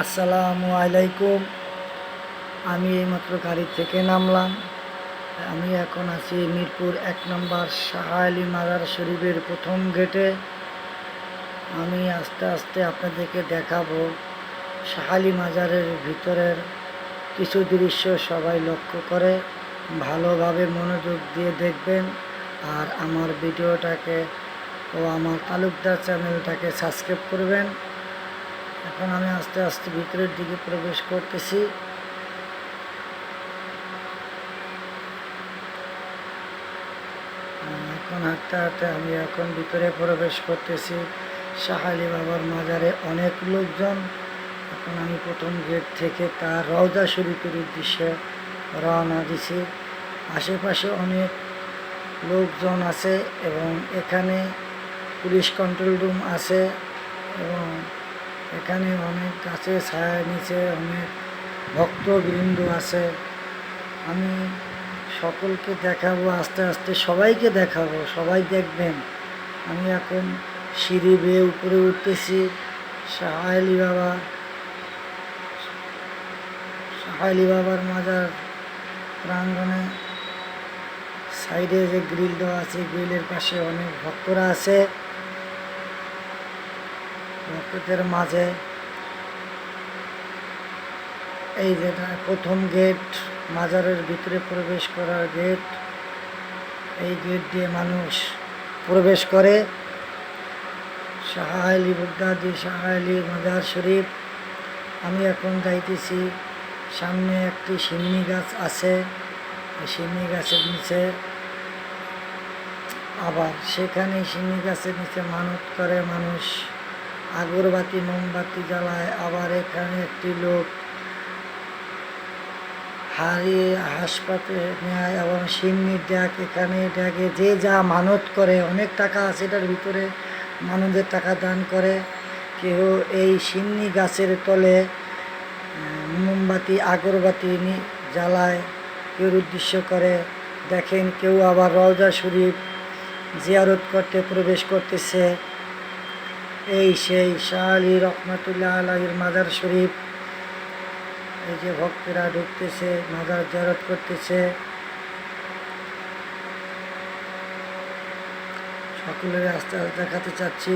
আসসালামু আলাইকুম। আমি এইমাত্র গাড়ি থেকে নামলাম। আমি এখন আছি মিরপুর এক নম্বর শাহ আলী মাজার শরীফের প্রথম গেটে। আমি আস্তে আস্তে আপনাদেরকে দেখাবো শাহ আলী মাজারের ভিতরের কিছু দৃশ্য সবাই লক্ষ্য করে, ভালোভাবে মনোযোগ দিয়ে দেখবেন। আর আমার ভিডিওটাকে ও আমার তালুকদার চ্যানেলটাকে সাবস্ক্রাইব করবেন। এখন আমি আস্তে আস্তে ভিতরের দিকে প্রবেশ করতেছি। এখন হাঁটতে হাঁটতে আমি এখন ভিতরে প্রবেশ করতেছি। শাহালি বাবার মাজারে অনেক লোকজন। এখন আমি প্রথম গেট থেকে তার রওজা শরীফের উদ্দেশ্যে রওনা দিছি। আশেপাশে অনেক লোকজন আছে এবং এখানে পুলিশ কন্ট্রোল রুম আছে এবং এখানে অনেক গাছের ছায়ার নিচে অনেক ভক্তবৃন্দ আছে। আমি সকলকে দেখাবো, আস্তে আস্তে সবাইকে দেখাবো, সবাই দেখবেন। আমি এখন সিঁড়ি বেয়ে উপরে উঠতেছি। সাহালি বাবা সাহালি বাবার মাজার প্রাঙ্গণে সাইডে যে গ্রিল দেওয়া আছে, গ্রিলের পাশে অনেক ভক্তরা আছে। ভক্তদের মাঝে। এই যেটা প্রথম গেট মাজারের ভিতরে প্রবেশ করার গেট এই গেট দিয়ে মানুষ প্রবেশ করে। শাহালি বুদ্ধাদি শাহালি মাজার শরীফ, আমি এখন যাইতেছি সামনে একটি সিমনি গাছ আছে। সিমনি গাছের নিচে আবার সেখানে সিমনি গাছের নিচে মানত করে মানুষ। আগরবাতি মোমবাতি জ্বালায়, আবার এখানে একটি লোক হারিয়ে হাসপাতে নেয় এবং সিমনি ড্যাক এখানে, ড্যাগে যে যা মানত করে, অনেক টাকা আছে এটার ভিতরে মানুষের টাকা দান করে। কেউ এই সিমনি গাছের তলে মোমবাতি, আগরবাতি জ্বালায়। কেউ উদ্দেশ্য করে, দেখেন কেউ আবার রওজা শরীফ জিয়ারত করতে, প্রবেশ করতেছে। এই সেই শাহ আলী রহমতুল্লাহ আলাহির মাজার শরীফ। এই যে ভক্তরা ঢুকতেছে মাজার জারত করতেছে। সকলের আস্তে আস্তে দেখাতে চাচ্ছি।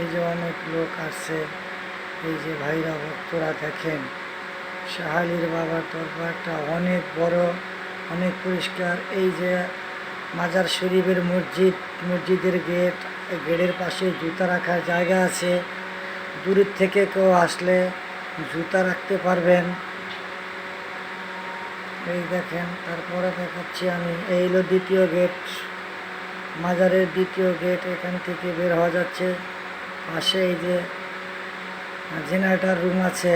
এই যে অনেক লোক আসছে, এই যে ভাইরা ভক্তরা দেখেন শাহালির বাবার দরবারটা অনেক বড়। অনেক পরিষ্কার। এই যে মাজার শরীফের মসজিদ, মসজিদের গেট গেটের পাশে জুতা রাখার জায়গা আছে। দূরের থেকে কেউ আসলে জুতা রাখতে পারবেন। এই দেখেন, তারপরে দেখাচ্ছি আমি। এই হলো দ্বিতীয় গেট। মাজারের দ্বিতীয় গেট এখান থেকে বের হওয়া যাচ্ছে। পাশে এই যে জেনারেটার রুম আছে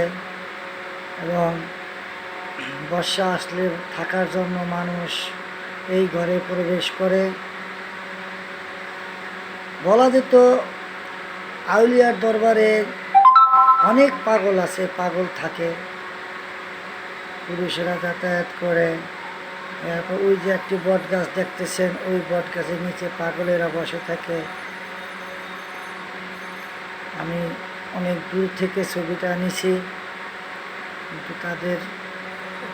এবং বর্ষা আসলে থাকার জন্য মানুষ এই ঘরে প্রবেশ করে। বলা যেত, আউলিয়ার দরবারে অনেক পাগল আছে, পাগল থাকে। পুরুষেরা যাতায়াত করে। এরপর ওই যে একটি বট গাছ দেখতেছেন, ওই বট গাছের নিচে পাগলেরা বসে থাকে। আমি অনেক দূর থেকে ছবিটা নিছি কিন্তু তাদের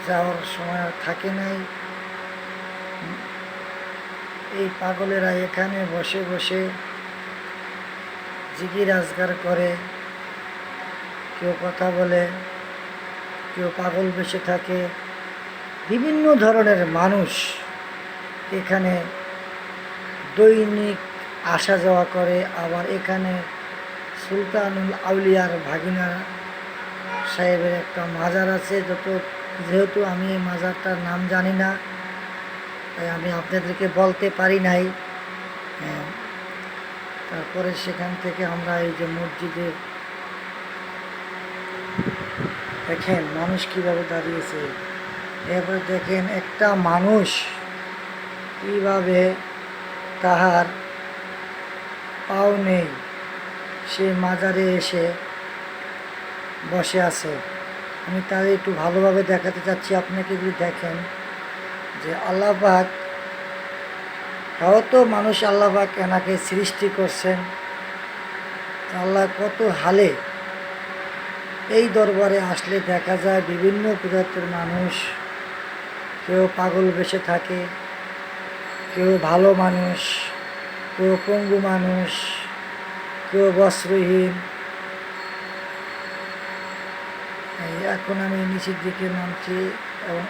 যাওয়ার সময় থাকে নাই। এই পাগলেরা এখানে বসে বসে জিগির আজগার করে। কেউ কথা বলে, কেউ পাগল বেশে থাকে। বিভিন্ন ধরনের মানুষ এখানে দৈনিক আসা যাওয়া করে। আবার এখানে সুলতানুল আউলিয়ার ভাগিনা সাহেবের একটা মাজার আছে, যত যেহেতু আমি এই মাজারটার নাম জানি না, তাই আমি আপনাদেরকে বলতে পারি নাই হ্যাঁ। তারপরে সেখান থেকে আমরা এই যে মসজিদে দেখেন মানুষ কীভাবে দাঁড়িয়েছে এরপরে দেখেন একটা মানুষ কীভাবে তাহার পাও নেই, সে মাজারে এসে বসে আছে আমি তাদের একটু ভালোভাবে দেখাতে চাচ্ছি, আপনাকে যদি দেখেন যে আল্লাহবাক তাও তো মানুষ আল্লাহবাক এনাকে সৃষ্টি করছেন। আল্লাহ কত হালে এই দরবারে আসলে দেখা যায় বিভিন্ন প্রজাতির মানুষ, কেউ পাগল বেশে থাকে, কেউ ভালো মানুষ, কেউ পঙ্গু মানুষ, কেউ বস্ত্রহীন এই এখন আমি নিচের দিকে নামছি এবং